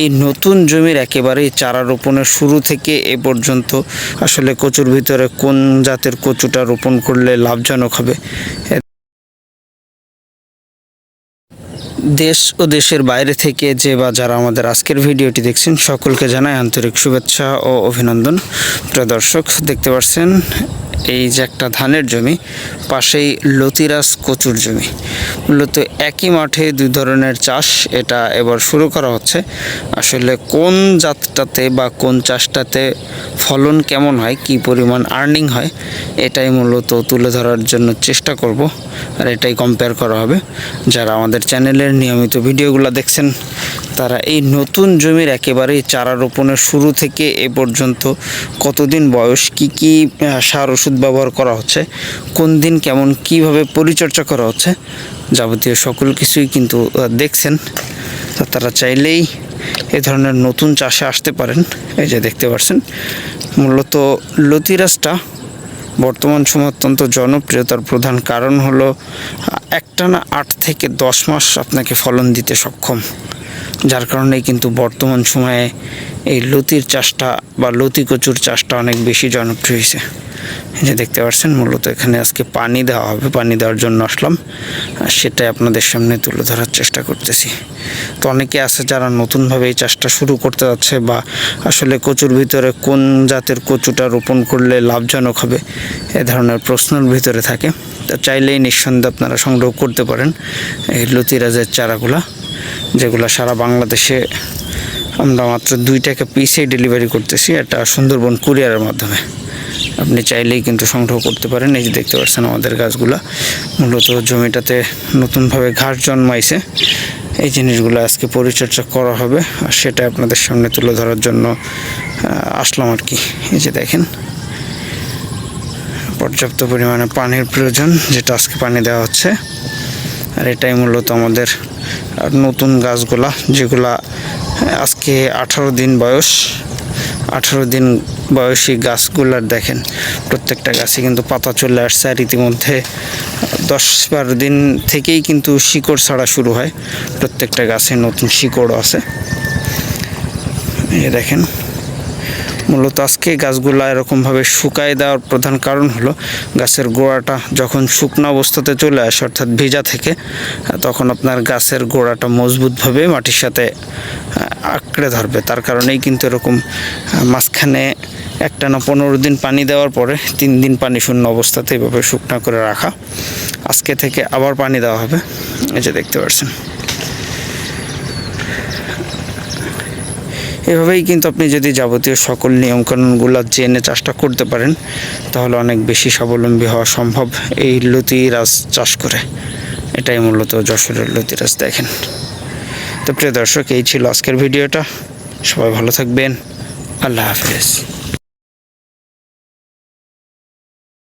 এই নতুন জমির একেবারেই চারা রোপণের শুরু থেকে এ পর্যন্ত আসলে কচুর ভিতরে কোন জাতের কচুটা রোপণ করলে লাভজনক হবে? দেশ ও দেশের বাইরে থেকে যে বা যারা আমাদের আজকের ভিডিওটি দেখছেন, সকলকে জানাই আন্তরিক শুভেচ্ছা ও অভিনন্দন। প্রিয় দর্শক, দেখতে পাচ্ছেন এই যে একটা ধানের জমি, পাশেই লতিরাজ কচুর জমি। মূলত একই মাঠে দুই ধরনের চাষ এটা এবার শুরু করা হচ্ছে। আসলে কোন জাতটাতে বা কোন চাষটাতে ফলন কেমন হয়, কি পরিমাণ আর্নিং হয়, এটাই মূলত তুলে ধরার জন্য চেষ্টা করব। আর এটাই কম্পেয়ার করা হবে। যারা আমাদের চ্যানেলের নিয়মিত ভিডিওগুলো দেখছেন, তারা এই নতুন জমির একেবারেই চারা রোপণের শুরু থেকে এ পর্যন্ত কতদিন বয়স, কি কি সার, ওষুধ ব্যবহার করা হচ্ছে, কোন দিন কেমন কীভাবে পরিচর্যা করা হচ্ছে, যাবতীয় সকল কিছুই কিন্তু দেখছেন। তারা চাইলেই এ ধরনের নতুন চাষে আসতে পারেন। এই যে দেখতে পাচ্ছেন, মূলত লতিরাজটা বর্তমান সময় অত্যন্ত জনপ্রিয়তার প্রধান কারণ হলো একটানা আট থেকে দশ মাস আপনাকে ফলন দিতে সক্ষম। যার কারণে কিন্তু বর্তমান সময়ে এই লতির চাষটা বা লতি কচুর চাষটা অনেক বেশি জনপ্রিয় হয়েছে। যে দেখতে পাচ্ছেন, মূলত এখানে আজকে পানি দেওয়া হবে, পানি দেওয়ার জন্য আসলাম। আর সেটাই আপনাদের সামনে তুলে ধরার চেষ্টা করতেছি। তো অনেকে আছে যারা নতুনভাবে এই চাষটা শুরু করতে যাচ্ছে বা আসলে কচুর ভিতরে কোন জাতের কচুটা রোপণ করলে লাভজনক হবে, এ ধরনের প্রশ্নের ভিতরে থাকে। তো চাইলেই নিঃসন্দেহে আপনারা সংগ্রহ করতে পারেন এই লতিরাজের চারাগুলা, যেগুলো সারা বাংলাদেশে আমরা মাত্র দুই টাকা পিসে ডেলিভারি করতেছি, এটা সুন্দরবন কুরিয়ারের মাধ্যমে। আপনি চাইলেই কিন্তু সংগ্রহ করতে পারেন, এই যে দেখতে পাচ্ছেন আমাদের গাছগুলা। মূলত জমিটাতে নতুনভাবে ঘাস জন্মাইছে। এই জিনিসগুলো আজকে পরিচর্যা করা হবে, আর সেটা আপনাদের সামনে তুলে ধরার জন্য আসলাম আর কি। এই যে দেখেন, পর্যাপ্ত পরিমাণে পানির প্রয়োজন, যেটা আজকে পানি দেওয়া হচ্ছে। আর এটাই মূলত আমাদের নতুন গাছগুলা, যেগুলা আজকে আঠারো দিন বয়স। আঠারো দিন বয়সী গাছগুলার দেখেন, প্রত্যেকটা গাছে কিন্তু পাতা চলে আসছে আর ইতিমধ্যে দশ বারো দিন থেকেই কিন্তু শিকড় ছাড়া শুরু হয়। প্রত্যেকটা গাছে নতুন শিকড়ও আছে। দেখেন মূলত আজকে গাছগুলো এরকমভাবে শুকায় দেওয়ার প্রধান কারণ হলো গাছের গোড়াটা যখন শুকনো অবস্থাতে চলে আসে, অর্থাৎ ভেজা থেকে, তখন আপনার গাছের গোড়াটা মজবুতভাবে মাটির সাথে আঁকড়ে ধরবে। তার কারণেই কিন্তু এরকম মাঝখানে একটানা পনেরো দিন পানি দেওয়ার পরে তিন দিন পানি শূন্য অবস্থাতে এভাবে শুকনা করে রাখা। আজকে থেকে আবার পানি দেওয়া হবে। এই যে দেখতে পাচ্ছেন। এভাবেই কিন্তু আপনি যদি যাবতীয় সকল নিয়মকানুনগুলো জেনে চাষটা করতে পারেন, তাহলে অনেক বেশি স্বাবলম্বী হওয়া সম্ভব এই লতি রাস চাষ করে। এটাই মূলত যশোরের লতিরাজ দেখেন। তো প্রিয় দর্শক, এই ছিল আজকের ভিডিওটা। সবাই ভালো থাকবেন। আল্লাহ হাফেজ।